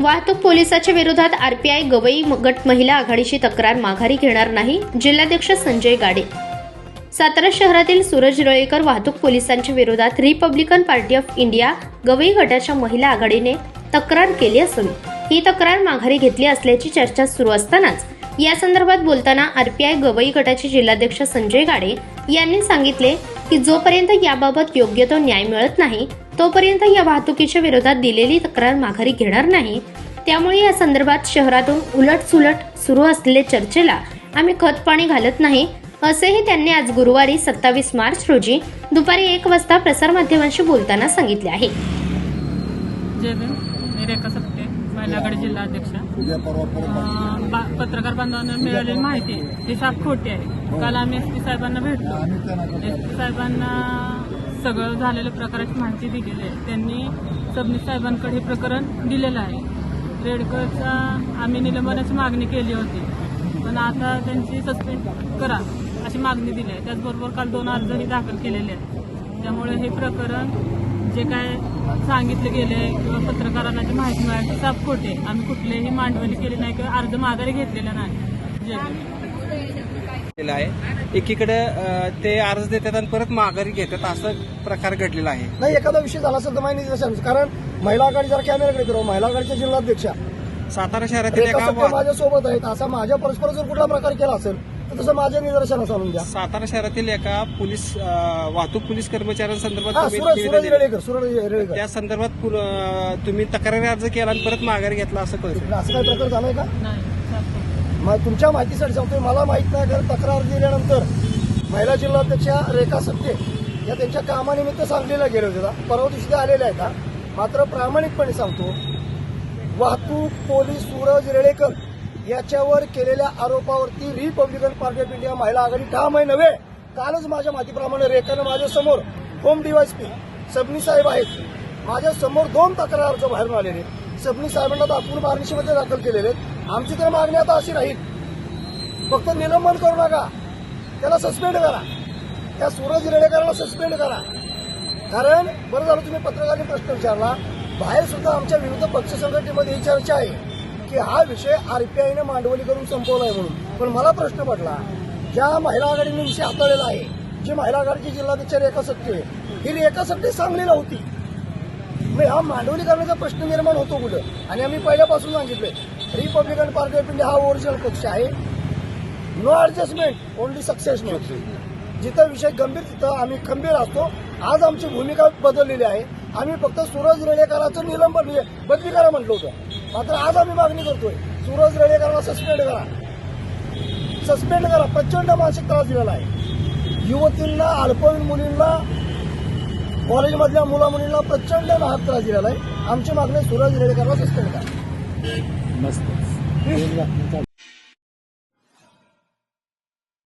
वाहतूक पोलिसाच्या विरोधात आरपीआय गवई गट महिला आघाडीची तक्रार माघारी घेणार नाही जिल्हाध्यक्ष संजय गाडे. सातारा शहरातील सूरज रळेकर वाहतूक पोलिसांच्या विरोधात Republican party of India Gavai गटाच्या महिला आघाडीने तक्रार केली असून ही तक्रार माघारी घेतली असल्याची चर्चा सुरू असतानाच या संदर्भात बोलताना आरपीआय गवई गटाचे जिल्हाध्यक्ष संजय गाडे यांनी सांगितले की जोपर्यंत याबाबत योग्य तो न्याय मिळत नाही तोपर्यंत या वाहतुकीच्या विरोधात दिलेली तक्रार माघारी घेणार नाही. त्यामुळे या संदर्भात शहरातून उलटसुलट सुरू असलेल्या चर्चेला आम्ही खत पाणी घालत नाही असेही त्यांनी आज गुरुवारी सत्तावीस मार्च रोजी दुपारी एक वाजता प्रसारमाध्यमांशी बोलताना सांगितले आहे. आघाडी जिल्हा अध्यक्ष पत्रकार बांधवांना मिळालेली माहिती ही साफ खोटी आहे. काल आम्ही एस पी साहेबांना भेटलो. एस पी साहेबांना सगळं झालेल्या प्रकाराची माहिती दिलेली आहे. त्यांनी सबनीस साहेबांकडे हे प्रकरण दिलेलं आहे. रेडकरचा आम्ही निलंबनाची मागणी केली होती. पण आता त्यांची सस्पेंड करा अशी मागणी दिली आहे. त्याचबरोबर काल दोन अर्जही दाखल केलेले आहेत. त्यामुळे हे प्रकरण जे काय सांगितलं गेले किंवा पत्रकारांना जी माहिती मिळाली साफ खोटे आम्ही कुठलेही मांडवली केली नाही किंवा अर्ज माघारी घेतलेला नाही. आहे. एकीकडे ते अर्ज देतात आणि परत माघारी घेतात. असं प्रकार घडलेला आहे. नाही एखादा विषय झाला असेल तर माहिती कारण महिला आघाडी जर कॅमेऱ्याकडे फिरव. महिला आघाडीच्या जिल्हाध्यक्षा. सातारा शहरातील रेखा एका सत्ते वा- माझ्या सोबत आहेत. असा माझ्या परस्पर जर कुठला प्रकार केला असेल? तसं माझ्या निदर्शनास आणून द्या सातारा शहरातील एका पोलीस अ, वाहतूक पोलीस कर्मचाऱ्यांसंदर्भात हा तुम्ही सूरज निवेदन सूरज दिलं. रेडेकर सूरज रेडेकर त्या संदर्भात अ, तुम्ही तक्रारी अर्ज केला आणि परत माघारी घेतला असं कळतं असं काही प्रकार झालाय का. मग तुमच्या माहितीसाठी सांगतोय मला माहीत नाही कारण तक्रार दिल्यानंतर महिला जिल्हाध्यक्षा रेखा सत्ते या त्यांच्या कामानिमित्त सांगलीला गेले होते. परवा दिवशी ते आलेले आहेत हा. मात्र प्रामाणिकपणे सांगतो वाहतूक पोलीस सूरज रेडेकर याच्यावर केलेल्या आरोपावरती रिपब्लिकन पार्टी ऑफ इंडिया महिला आघाडी ठाम आहे नव्हे. कालच माझ्या माहितीप्रमाणे रेखानं माझ्यासमोर होम डीवायसपी सबनी साहेब आहेत. माझ्यासमोर दोन तक्रार अर्ज बाहेरून आलेले सबनी साहेबांना दाखवून बार्निशीमध्ये दाखल केलेले आहेत. आमची तर मागणी आता अशी राहील. फक्त निलंबन करू नका. त्याला सस्पेंड करा. त्या सूरज रेडेकरांना सस्पेंड करा. कारण बरं झालं तुम्ही पत्रकारांनी प्रश्न विचारला. बाहेर सुद्धा आमच्या विविध पक्ष संघटनेमध्ये ही चर्चा आहे. की हा विषय आरपीआयने मांडवली करून संपवलाय म्हणून. पण मला प्रश्न पडला ज्या महिला आघाडीने विषय हाताळलेला आहे जी महिला आघाडीची जिल्हाध्यक्ष रेखा सत्ते ही रेखा सत्ते चांगली नव्हती. मग हा मांडवली करण्याचा प्रश्न निर्माण होतो कुठं? आणि आम्ही पहिल्यापासून सांगितलंय रिपब्लिकन पार्टी ऑफ इंडिया हा ओरिजिनल पक्ष आहे. नो ऍडजस्टमेंट ओनली सक्सेस जिथं विषय गंभीर तिथं आम्ही खंबीर असतो. आज आमची भूमिका बदललेली आहे. आम्ही फक्त सूरज रेडेकरांचं निलंबन म्हणजे बदली करा म्हटलं होतं. मात्र आज आम्ही मागणी करतोय. सूरज रेडेकरांना सस्पेंड करा. सस्पेंड करा. प्रचंड मानसिक त्रास दिलेला आहे. युवतींना अल्पवयीन मुलींना कॉलेजमधल्या मुला मुलींना प्रचंड नाहक त्रास दिलेला आहे. आमची मागणी सूरज रेडेकरला सस्पेंड करा.